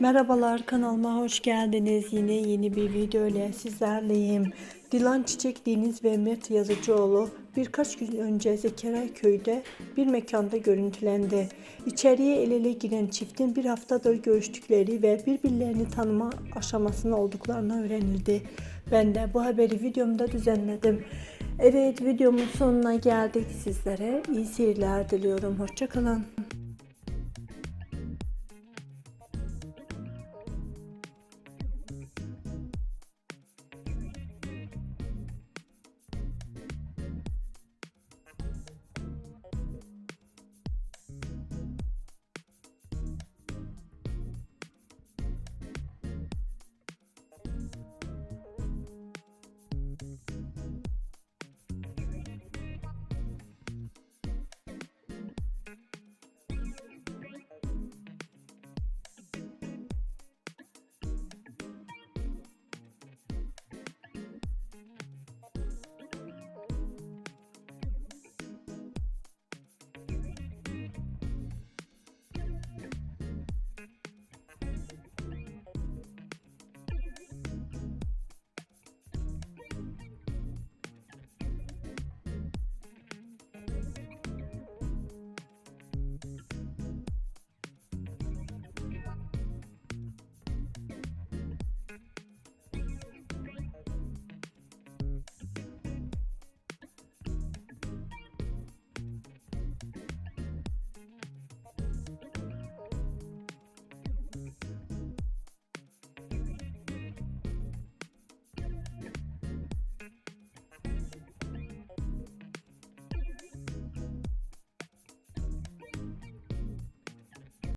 Merhabalar kanalıma hoş geldiniz. Yine yeni bir video ile sizlerleyim. Dilan Çiçek Deniz ve Mert Yazıcıoğlu birkaç gün önce Zekeriya köyde bir mekanda görüntülendi. İçeriye el ele giren çiftin bir haftadır görüştükleri ve birbirlerini tanıma aşamasında olduklarını öğrenildi. Ben de bu haberi videomda düzenledim. Evet videomun sonuna geldik sizlere. iyi seyirler diliyorum. Hoşçakalın.